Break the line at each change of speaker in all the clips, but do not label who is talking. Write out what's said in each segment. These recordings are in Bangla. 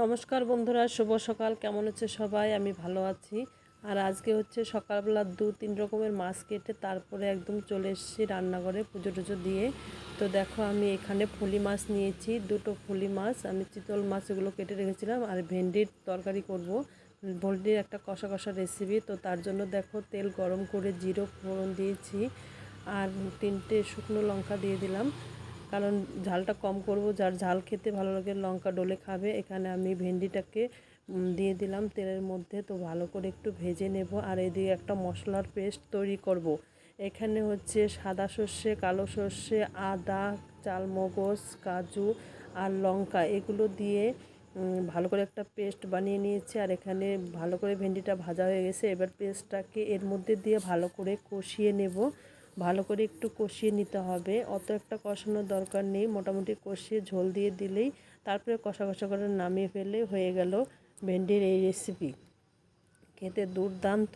নমস্কার বন্ধুরা, শুভ সকাল। কেমন হচ্ছে সবাই? আমি ভালো আছি। আর আজকে হচ্ছে সকালবেলা দু তিন রকমের মাছ কেটে তারপরে একদম চলে এসেছি রান্নাঘরে পুজো টুজো দিয়ে। তো দেখো, আমি এখানে ফুলি মাছ নিয়েছি, দুটো ফুলি মাছ। আমি চিতল মাছ এগুলো কেটে রেখেছিলাম আর ভেন্ডির তরকারি করব। ভেন্ডির একটা কষা কষা রেসিপি তো তার জন্য দেখো, তেল গরম করে জিরো ফোড়ন দিয়েছি আর তিনটে শুকনো লঙ্কা দিয়ে দিলাম। কারণ ঝালটা কম করব, যার ঝাল খেতে ভালো লাগে লঙ্কা ডলে খাবে। এখানে আমি ভেন্ডিটাকে দিয়ে দিলাম তেলের মধ্যে। তো ভালো করে একটু ভেজে নেব আর এদিকে একটা মশলার পেস্ট তৈরি করব। এখানে হচ্ছে সাদা সর্ষে, কালো সর্ষে, আদা, চালমগজ, কাজু আর লঙ্কা এগুলো দিয়ে ভালো করে একটা পেস্ট বানিয়ে নিয়েছি। আর এখানে ভালো করে ভেন্ডিটা ভাজা হয়ে গেছে। এবার পেস্টটাকে এর মধ্যে দিয়ে ভালো করে কষিয়ে নেব। ভালো করে একটু কষিয়ে নিতে হবে। অত একটা কষানোর দরকার নেই। মোটামুটি কষিয়ে ঝোল দিয়ে দিলেই তারপরে কষা কষা করে নামিয়ে ফেলে হয়ে গেল ভেন্ডির এই রেসিপি খেতে দুর্দান্ত।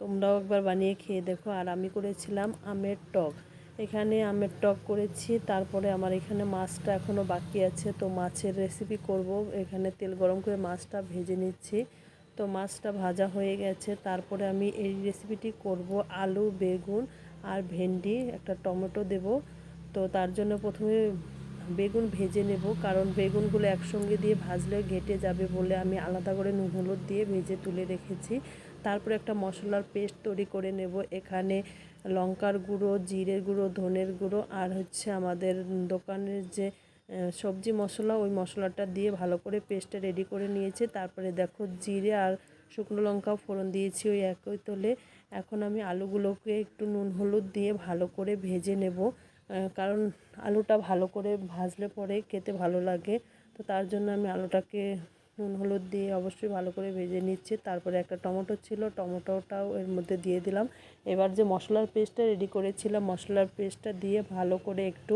তোমরাও একবার বানিয়ে খেয়ে দেখো। আর আমি করেছিলাম আমের টক। এখানে আমের টক করেছি। তারপরে আমার এখানে মাছটা এখনও বাকি আছে। তো মাছের রেসিপি করব। এখানে তেল গরম করে মাছটা ভেজে নিচ্ছি। তো মাছটা ভাজা হয়ে গেছে। তারপরে আমি এই রেসিপিটি করব আলু, বেগুন আর ভেন্ডি, একটা টমেটো দেব। তো তার জন্য প্রথমে বেগুন ভেজে নেব, কারণ বেগুনগুলো একসঙ্গে দিয়ে ভাজলে ঘেটে যাবে বলে আমি আলাদা করে নুন, হলুদ দিয়ে ভেজে তুলে রেখেছি। তারপরে একটা মশলার পেস্ট তৈরি করে নেব। এখানে লঙ্কার গুঁড়ো, জিরের গুঁড়ো, ধনের গুঁড়ো আর হচ্ছে আমাদের দোকানের যে সবজি মশলা, ওই মশলাটা দিয়ে ভালো করে পেস্টটা রেডি করে নিয়েছে। তারপরে দেখো জিরে আর শুকনো লঙ্কাও ফোড়ন দিয়েছি ওই একই তোলে। এখন আমি আলুগুলোকে একটু নুন হলুদ দিয়ে ভালো করে ভেজে নেব। কারণ আলুটা ভালো করে ভাজলে পরে খেতে ভালো লাগে। তো তার জন্য আমি আলুটাকে নুন হলুদ দিয়ে অবশ্যই ভালো করে ভেজে নিচ্ছি। তারপরে একটা টমেটো ছিল, টমেটোটাও এর মধ্যে দিয়ে দিলাম। এবার যে মশলার পেস্টটা রেডি করেছিলাম, মশলার পেস্টটা দিয়ে ভালো করে একটু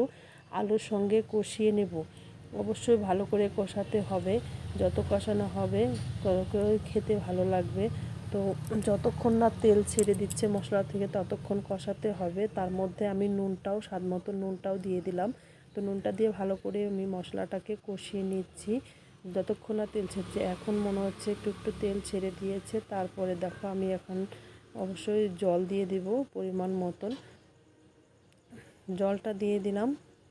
আলুর সঙ্গে কষিয়ে নেব। অবশ্যই ভালো করে কষাতে হবে। যত কষানো হবে, তত খেতে ভালো লাগবে। তো যতক্ষণ না তেল ছেড়ে দিচ্ছে মশলা থেকে, ততক্ষণ কষাতে হবে। তার মধ্যে আমি নুনটাও, স্বাদ মতো নুনটাও দিয়ে দিলাম। তো নুনটা দিয়ে ভালো করে আমি মশলাটাকে কষিয়ে নিচ্ছি। যতক্ষণ না তেল ছেড়েছে, এখন মনে হচ্ছে একটু একটু তেল ছেড়ে দিয়েছে। তারপরে দেখো আমি এখন অবশ্যই জল দিয়ে দিব পরিমাণ মতন। জলটা দিয়ে দিলাম।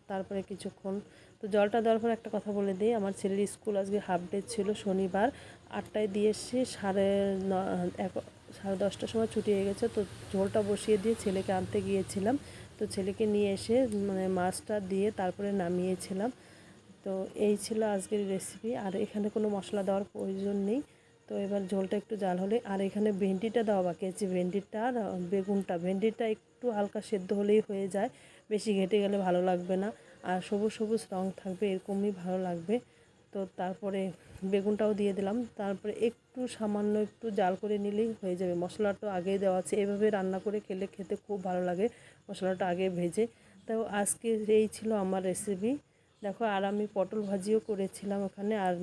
তারপরে কিছুক্ষণ তো জলটা দেওয়ার পর একটা কথা বলে দিই। আমার ছেলের স্কুল আজকে হাফ ডে ছিল, শনিবার। আটটায় দিয়ে এসে সাড়ে এক, সাড়ে দশটার সময় ছুটি হয়ে গেছে। তো ঝোলটা বসিয়ে দিয়ে ছেলেকে আনতে গিয়েছিলাম। তো ছেলেকে নিয়ে এসে মানে মাছটা দিয়ে তারপরে নামিয়েছিলাম। তো এই ছিল আজকের রেসিপি আর এখানে কোনো মশলা দেওয়ার প্রয়োজন নেই। তো এবার ঝোলটা একটু জাল হলে। আর এখানে ভেন্ডিটা দেওয়া বাকি আছে। ভেন্ডিটা আর বেগুনটা। ভেন্ডিটা একটু হালকা সেদ্ধ হলেই হয়ে যায়। বেশি ঘেটে গেলে ভালো লাগবে না। আর সবুজ সবুজ রং থাকবে, এরকমই ভালো লাগবে। তো তারপরে বেগুনটাও দিয়ে দিলাম। তারপরে একটু সামান্য একটু জাল করে নিলেই হয়ে যাবে। মশলাটা আগেই দেওয়া আছে। এভাবে রান্না করে খেলে খেতে খুব ভালো লাগে মশলাটা আগে ভেজে। তো আজকে এই ছিল আমার রেসিপি দেখো, আর আমি পটল ভাজিও করেছিলাম ওখানে। আর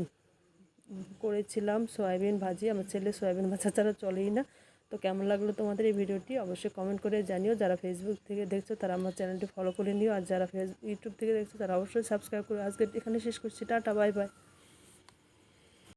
করেছিলাম সয়াবিন ভাজি। আমার ছেলে সয়াবিন ভাজা ছাড়া চলেই না। তো কেমন লাগল তোমাদের এই ভিডিওটি? অবশ্যই কমেন্ট করে জানিও। যারা ফেসবুক থেকে দেখছ, তারা আমার চ্যানেলটি ফলো করে নিও। আর যারা ফেস ইউটিউব থেকে দেখছ, তারা অবশ্যই সাবস্ক্রাইব করে। আজকে এখানে শেষ করছি। Tata bye bye